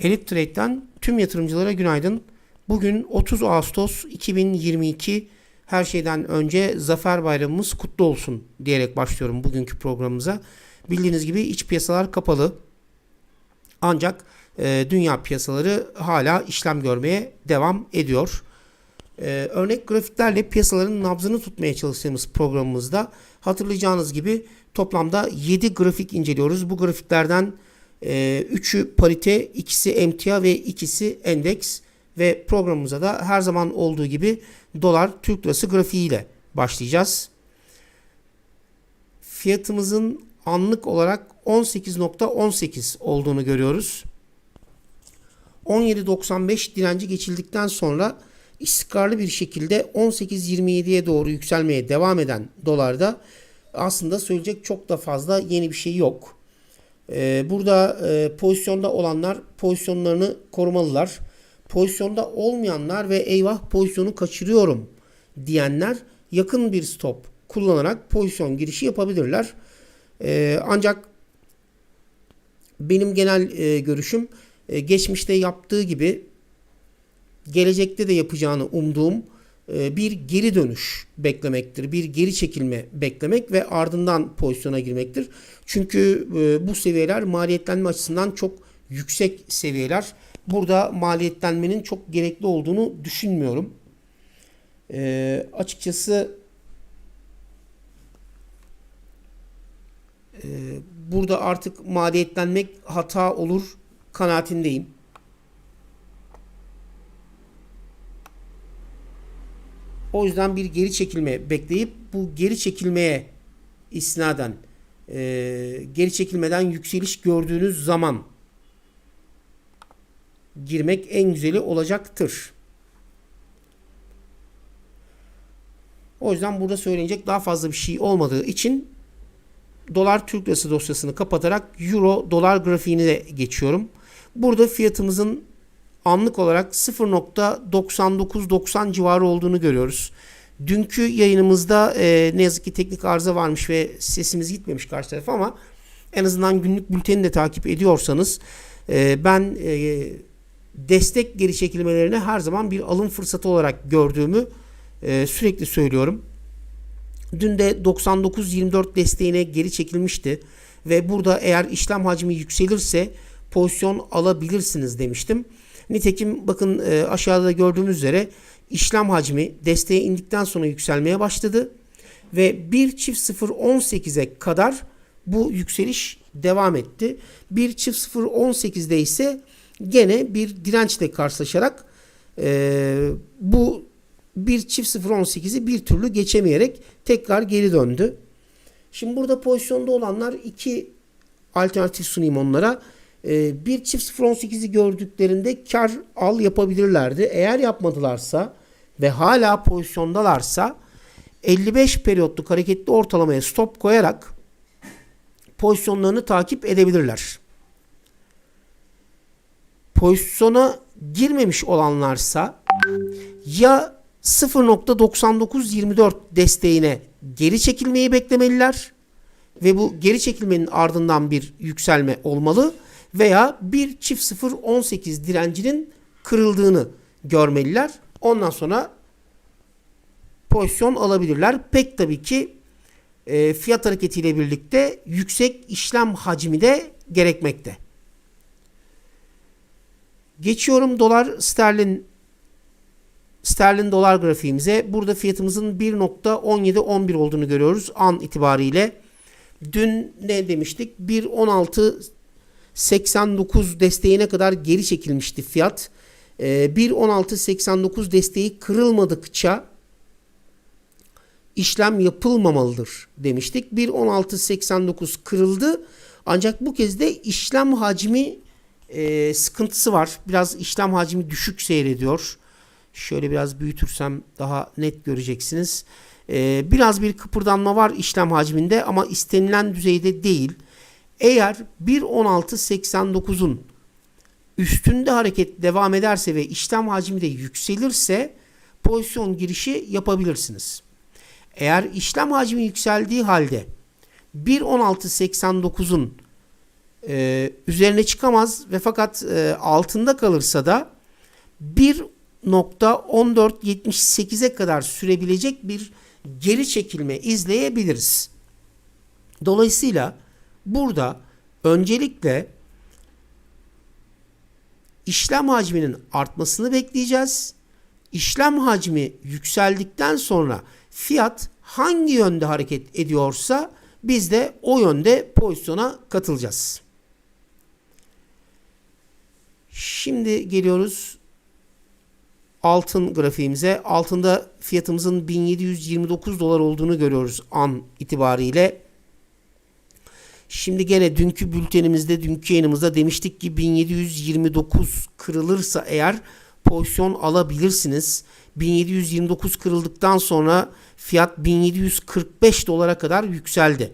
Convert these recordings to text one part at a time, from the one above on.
Elite Trade'den tüm yatırımcılara günaydın. Bugün 30 Ağustos 2022 her şeyden önce Zafer Bayramımız kutlu olsun diyerek başlıyorum bugünkü programımıza. Bildiğiniz gibi iç piyasalar kapalı. Ancak e, dünya piyasaları hala işlem görmeye devam ediyor. E, örnek grafiklerle piyasaların nabzını tutmaya çalıştığımız programımızda hatırlayacağınız gibi toplamda 7 grafik inceliyoruz. Bu grafiklerden e, üçü parite, ikisi emtia ve ikisi endeks ve programımıza da her zaman olduğu gibi dolar Türk lirası grafiğiyle başlayacağız. Fiyatımızın anlık olarak 18.18 olduğunu görüyoruz. 17.95 direnci geçildikten sonra istikrarlı bir şekilde 18.27'ye doğru yükselmeye devam eden dolarda aslında söyleyecek çok da fazla yeni bir şey yok. Ee, burada e, pozisyonda olanlar pozisyonlarını korumalılar. Pozisyonda olmayanlar ve eyvah pozisyonu kaçırıyorum diyenler yakın bir stop kullanarak pozisyon girişi yapabilirler. Ee, ancak benim genel e, görüşüm e, geçmişte yaptığı gibi gelecekte de yapacağını umduğum bir geri dönüş beklemektir. Bir geri çekilme beklemek ve ardından pozisyona girmektir. Çünkü e, bu seviyeler maliyetlenme açısından çok yüksek seviyeler. Burada maliyetlenmenin çok gerekli olduğunu düşünmüyorum. E, açıkçası e, burada artık maliyetlenmek hata olur kanaatindeyim. O yüzden bir geri çekilme bekleyip bu geri çekilmeye isnaden e, geri çekilmeden yükseliş gördüğünüz zaman girmek en güzeli olacaktır. O yüzden burada söylenecek daha fazla bir şey olmadığı için dolar Türk lirası dosyasını kapatarak euro dolar grafiğine de geçiyorum. Burada fiyatımızın anlık olarak 0.9990 civarı olduğunu görüyoruz. Dünkü yayınımızda e, ne yazık ki teknik arıza varmış ve sesimiz gitmemiş karşı tarafa ama en azından günlük bülteni de takip ediyorsanız e, ben e, destek geri çekilmelerini her zaman bir alım fırsatı olarak gördüğümü e, sürekli söylüyorum. Dün de 99.24 desteğine geri çekilmişti ve burada eğer işlem hacmi yükselirse pozisyon alabilirsiniz demiştim. Nitekim bakın e, aşağıda gördüğümüz üzere işlem hacmi desteğe indikten sonra yükselmeye başladı ve 1 çift 0.18'e kadar bu yükseliş devam etti. 1 çift 0.18'de ise gene bir dirençle karşılaşarak e, bu 1 çift 0.18'i bir türlü geçemeyerek tekrar geri döndü. Şimdi burada pozisyonda olanlar iki alternatif sunayım onlara. Ee, bir çift 0.18'i gördüklerinde kar al yapabilirlerdi. Eğer yapmadılarsa ve hala pozisyondalarsa 55 periyotluk hareketli ortalamaya stop koyarak pozisyonlarını takip edebilirler. Pozisyona girmemiş olanlarsa ya 0.9924 desteğine geri çekilmeyi beklemeliler ve bu geri çekilmenin ardından bir yükselme olmalı veya bir çift 0 18 direncinin kırıldığını görmeliler. Ondan sonra pozisyon alabilirler. Pek tabii ki e, fiyat hareketiyle birlikte yüksek işlem hacmi de gerekmekte. Geçiyorum dolar sterlin sterlin dolar grafiğimize. Burada fiyatımızın 1.1711 olduğunu görüyoruz an itibariyle. Dün ne demiştik? 1.16 89 desteğine kadar geri çekilmişti fiyat. E, 1.16.89 desteği kırılmadıkça işlem yapılmamalıdır demiştik. 1.16.89 kırıldı Ancak bu kez de işlem hacmi e, sıkıntısı var. Biraz işlem hacmi düşük seyrediyor. Şöyle biraz büyütürsem daha net göreceksiniz. E, biraz bir kıpırdanma var işlem hacminde ama istenilen düzeyde değil. Eğer 1.16.89'un üstünde hareket devam ederse ve işlem hacmi de yükselirse pozisyon girişi yapabilirsiniz. Eğer işlem hacmi yükseldiği halde 1.16.89'un e, üzerine çıkamaz ve fakat e, altında kalırsa da 1.1478'e kadar sürebilecek bir geri çekilme izleyebiliriz. Dolayısıyla burada öncelikle işlem hacminin artmasını bekleyeceğiz. İşlem hacmi yükseldikten sonra fiyat hangi yönde hareket ediyorsa biz de o yönde pozisyona katılacağız. Şimdi geliyoruz altın grafiğimize. Altında fiyatımızın 1729 dolar olduğunu görüyoruz an itibariyle. Şimdi gene dünkü bültenimizde, dünkü yayınımızda demiştik ki 1729 kırılırsa eğer pozisyon alabilirsiniz. 1729 kırıldıktan sonra fiyat 1745 dolara kadar yükseldi.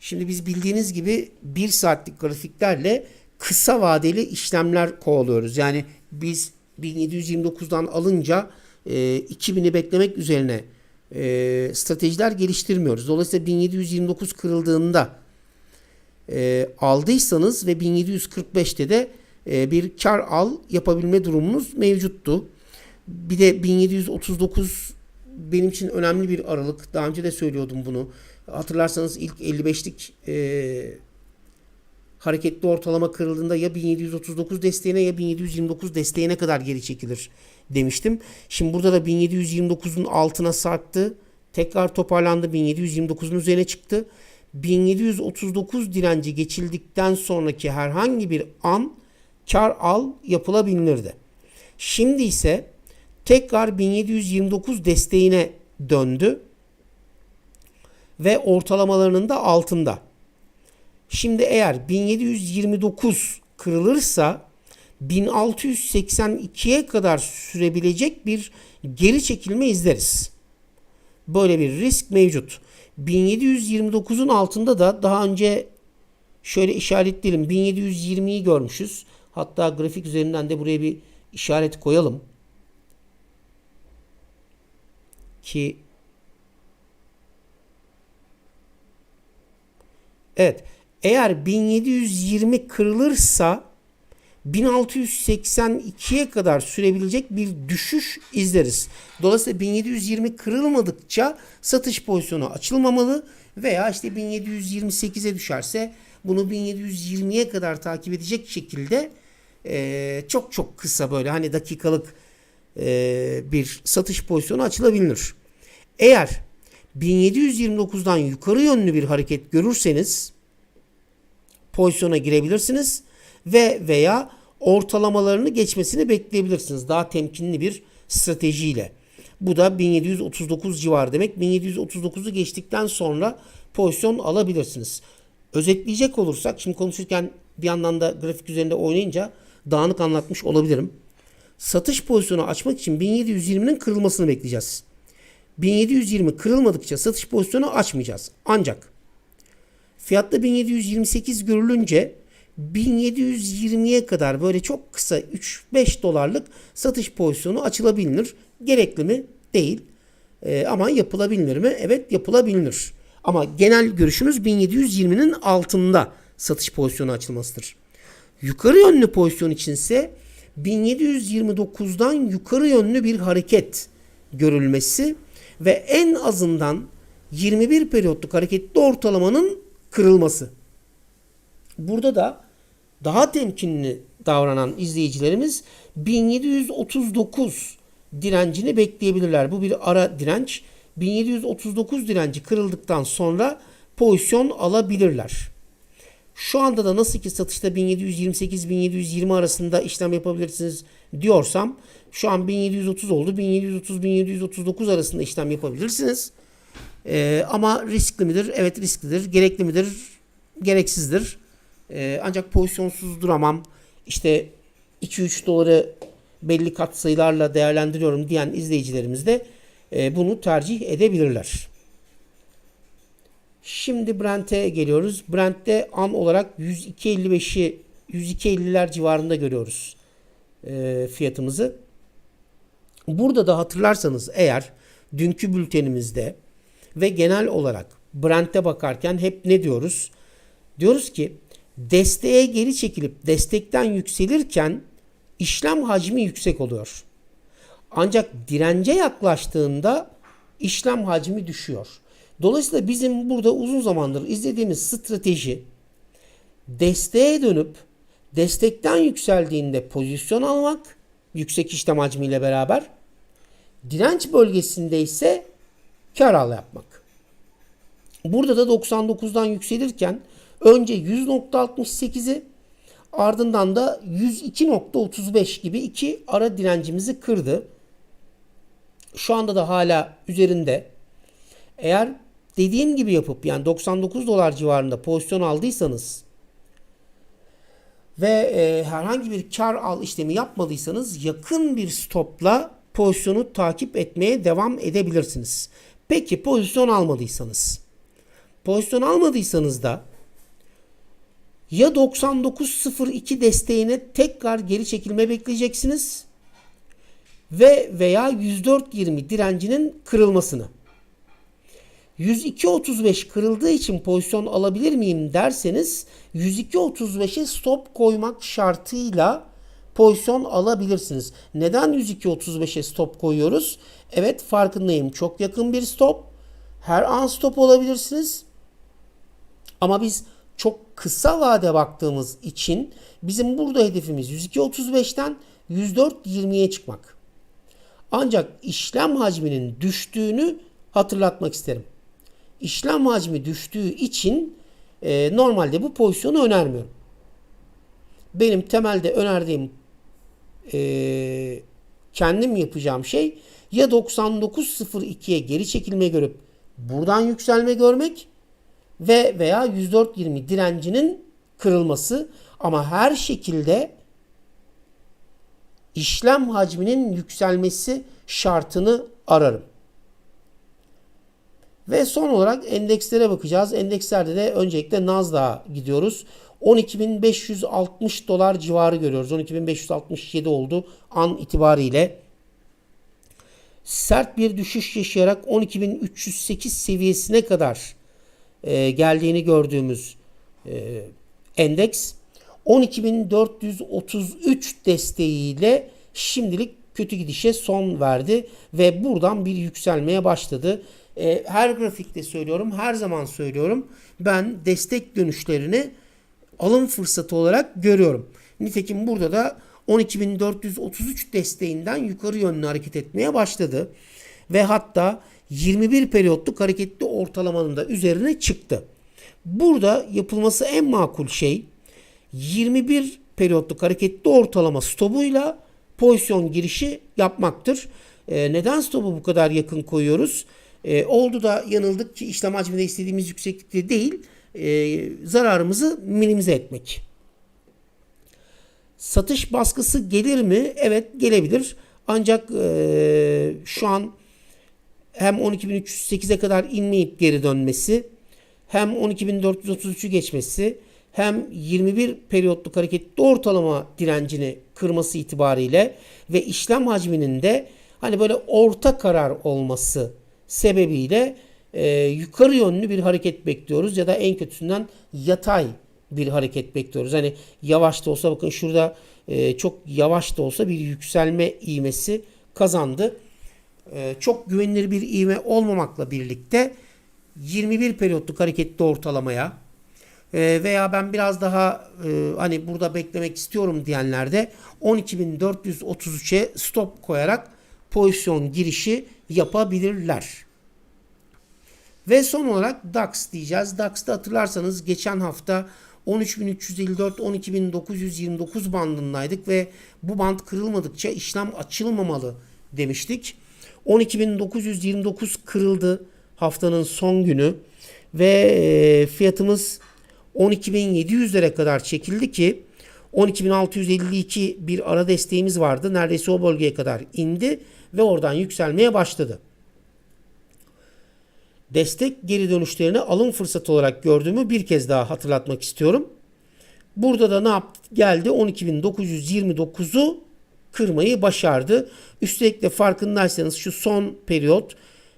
Şimdi biz bildiğiniz gibi 1 saatlik grafiklerle kısa vadeli işlemler kovalıyoruz. Yani biz 1729'dan alınca e, 2000'i beklemek üzerine e, stratejiler geliştirmiyoruz. Dolayısıyla 1729 kırıldığında e, aldıysanız ve 1745'te de e, bir kar al yapabilme durumunuz mevcuttu. Bir de 1739 benim için önemli bir aralık. Daha önce de söylüyordum bunu. Hatırlarsanız ilk 55'lik e, hareketli ortalama kırıldığında ya 1739 desteğine ya 1729 desteğine kadar geri çekilir demiştim. Şimdi burada da 1729'un altına sarktı. Tekrar toparlandı. 1729'un üzerine çıktı. 1739 direnci geçildikten sonraki herhangi bir an kar al yapılabilirdi. Şimdi ise tekrar 1729 desteğine döndü ve ortalamalarının da altında. Şimdi eğer 1729 kırılırsa 1682'ye kadar sürebilecek bir geri çekilme izleriz. Böyle bir risk mevcut. 1729'un altında da daha önce şöyle işaretleyelim. 1720'yi görmüşüz. Hatta grafik üzerinden de buraya bir işaret koyalım. Ki Evet. Eğer 1720 kırılırsa 1682'ye kadar sürebilecek bir düşüş izleriz. Dolayısıyla 1720 kırılmadıkça satış pozisyonu açılmamalı veya işte 1728'e düşerse bunu 1720'ye kadar takip edecek şekilde e, çok çok kısa böyle hani dakikalık e, bir satış pozisyonu açılabilir. Eğer 1729'dan yukarı yönlü bir hareket görürseniz pozisyona girebilirsiniz ve veya ortalamalarını geçmesini bekleyebilirsiniz. Daha temkinli bir stratejiyle. Bu da 1739 civarı demek. 1739'u geçtikten sonra pozisyon alabilirsiniz. Özetleyecek olursak şimdi konuşurken bir yandan da grafik üzerinde oynayınca dağınık anlatmış olabilirim. Satış pozisyonu açmak için 1720'nin kırılmasını bekleyeceğiz. 1720 kırılmadıkça satış pozisyonu açmayacağız. Ancak fiyatta 1728 görülünce 1720'ye kadar böyle çok kısa 3-5 dolarlık satış pozisyonu açılabilir. Gerekli mi? Değil. Ee, ama yapılabilir mi? Evet yapılabilir. Ama genel görüşümüz 1720'nin altında satış pozisyonu açılmasıdır. Yukarı yönlü pozisyon içinse 1729'dan yukarı yönlü bir hareket görülmesi ve en azından 21 periyotluk hareketli ortalamanın kırılması. Burada da daha temkinli davranan izleyicilerimiz 1739 direncini bekleyebilirler. Bu bir ara direnç. 1739 direnci kırıldıktan sonra pozisyon alabilirler. Şu anda da nasıl ki satışta 1728-1720 arasında işlem yapabilirsiniz diyorsam şu an 1730 oldu. 1730-1739 arasında işlem yapabilirsiniz. Ee, ama riskli midir? Evet risklidir. Gerekli midir? gereksizdir. Ee, ancak pozisyonsuz duramam. İşte 2-3 doları belli katsayılarla değerlendiriyorum diyen izleyicilerimiz de e, bunu tercih edebilirler. Şimdi Brent'e geliyoruz. Brent'te an olarak 102.55'i 102.50'ler civarında görüyoruz e, fiyatımızı. Burada da hatırlarsanız eğer dünkü bültenimizde ve genel olarak Brent'e bakarken hep ne diyoruz? Diyoruz ki desteğe geri çekilip destekten yükselirken işlem hacmi yüksek oluyor. Ancak dirence yaklaştığında işlem hacmi düşüyor. Dolayısıyla bizim burada uzun zamandır izlediğimiz strateji desteğe dönüp destekten yükseldiğinde pozisyon almak yüksek işlem hacmiyle beraber direnç bölgesinde ise kar al yapmak. Burada da 99'dan yükselirken önce 100.68'i ardından da 102.35 gibi iki ara direncimizi kırdı. Şu anda da hala üzerinde. Eğer dediğim gibi yapıp yani 99 dolar civarında pozisyon aldıysanız ve e, herhangi bir kar al işlemi yapmadıysanız yakın bir stopla pozisyonu takip etmeye devam edebilirsiniz. Peki pozisyon almadıysanız pozisyon almadıysanız da ya 99.02 desteğine tekrar geri çekilme bekleyeceksiniz ve veya 104.20 direncinin kırılmasını. 102.35 kırıldığı için pozisyon alabilir miyim derseniz 102.35'e stop koymak şartıyla pozisyon alabilirsiniz. Neden 102.35'e stop koyuyoruz? Evet farkındayım. Çok yakın bir stop. Her an stop olabilirsiniz. Ama biz çok kısa vade baktığımız için bizim burada hedefimiz 102.35'ten 104.20'ye çıkmak. Ancak işlem hacminin düştüğünü hatırlatmak isterim. İşlem hacmi düştüğü için e, normalde bu pozisyonu önermiyorum. Benim temelde önerdiğim e, kendim yapacağım şey ya 99.02'ye geri çekilme görüp buradan yükselme görmek ve veya 104.20 direncinin kırılması ama her şekilde işlem hacminin yükselmesi şartını ararım. Ve son olarak endekslere bakacağız. Endekslerde de öncelikle Nasdaq'a gidiyoruz. 12.560 dolar civarı görüyoruz. 12.567 oldu an itibariyle. Sert bir düşüş yaşayarak 12.308 seviyesine kadar e, geldiğini gördüğümüz e, endeks 12.433 desteğiyle şimdilik kötü gidişe son verdi ve buradan bir yükselmeye başladı. E, her grafikte söylüyorum, her zaman söylüyorum. Ben destek dönüşlerini alım fırsatı olarak görüyorum. Nitekim burada da 12.433 desteğinden yukarı yönlü hareket etmeye başladı. Ve hatta 21 periyotluk hareketli ortalamanın da üzerine çıktı. Burada yapılması en makul şey 21 periyotluk hareketli ortalama stopuyla pozisyon girişi yapmaktır. E, neden stopu bu kadar yakın koyuyoruz? E, oldu da yanıldık ki işlem hacminde istediğimiz yükseklikte değil e, zararımızı minimize etmek. Satış baskısı gelir mi? Evet gelebilir. Ancak e, şu an hem 12.308'e kadar inmeyip geri dönmesi hem 12.433'ü geçmesi hem 21 periyotluk hareketli ortalama direncini kırması itibariyle ve işlem hacminin de hani böyle orta karar olması sebebiyle e, yukarı yönlü bir hareket bekliyoruz ya da en kötüsünden yatay bir hareket bekliyoruz. Hani yavaş da olsa bakın şurada e, çok yavaş da olsa bir yükselme ivmesi kazandı. E, çok güvenilir bir ivme olmamakla birlikte 21 periyotluk hareketli ortalamaya e, veya ben biraz daha e, hani burada beklemek istiyorum diyenler de 12.433'e stop koyarak pozisyon girişi yapabilirler. Ve son olarak DAX diyeceğiz. DAX'ta hatırlarsanız geçen hafta 13.354-12.929 bandındaydık ve bu band kırılmadıkça işlem açılmamalı demiştik. 12.929 kırıldı haftanın son günü ve e, fiyatımız 12.700'lere kadar çekildi ki 12.652 bir ara desteğimiz vardı. Neredeyse o bölgeye kadar indi ve oradan yükselmeye başladı. Destek geri dönüşlerini alım fırsatı olarak gördüğümü bir kez daha hatırlatmak istiyorum. Burada da ne yaptı? Geldi 12.929'u kırmayı başardı. Üstelik de farkındaysanız şu son periyot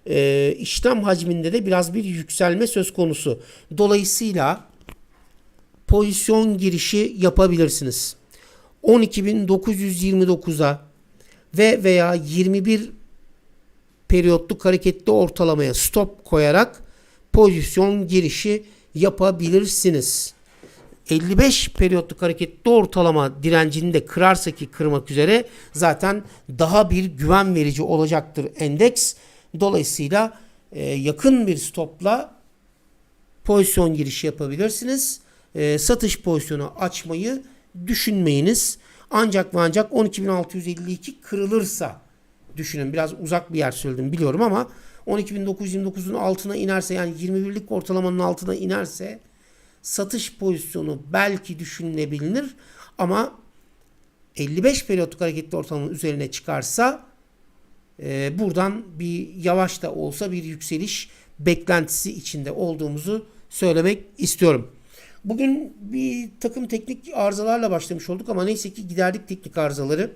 e, işlem hacminde de biraz bir yükselme söz konusu. Dolayısıyla pozisyon girişi yapabilirsiniz. 12.929'a ve veya 21 periyotluk hareketli ortalamaya stop koyarak pozisyon girişi yapabilirsiniz. 55 periyotluk hareketli ortalama direncini de kırarsa ki kırmak üzere zaten daha bir güven verici olacaktır endeks. Dolayısıyla e, yakın bir stopla pozisyon girişi yapabilirsiniz. E, satış pozisyonu açmayı düşünmeyiniz. Ancak ve ancak 12.652 kırılırsa düşünün. Biraz uzak bir yer söyledim biliyorum ama 12.929'un altına inerse yani 21'lik ortalamanın altına inerse satış pozisyonu belki düşünülebilir ama 55 periyotluk hareketli ortalamanın üzerine çıkarsa e, buradan bir yavaş da olsa bir yükseliş beklentisi içinde olduğumuzu söylemek istiyorum. Bugün bir takım teknik arızalarla başlamış olduk ama neyse ki giderdik teknik arızaları.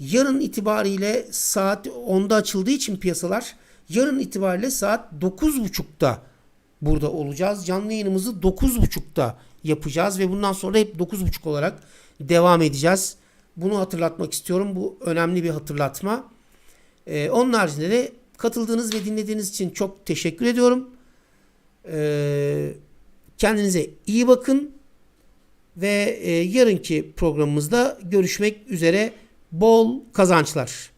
Yarın itibariyle saat 10'da açıldığı için piyasalar yarın itibariyle saat 9.30'da burada olacağız. Canlı yayınımızı 9.30'da yapacağız ve bundan sonra hep 9.30 olarak devam edeceğiz. Bunu hatırlatmak istiyorum. Bu önemli bir hatırlatma. Ee, onun haricinde de katıldığınız ve dinlediğiniz için çok teşekkür ediyorum. Ee, kendinize iyi bakın ve e, yarınki programımızda görüşmek üzere. Bol kazançlar.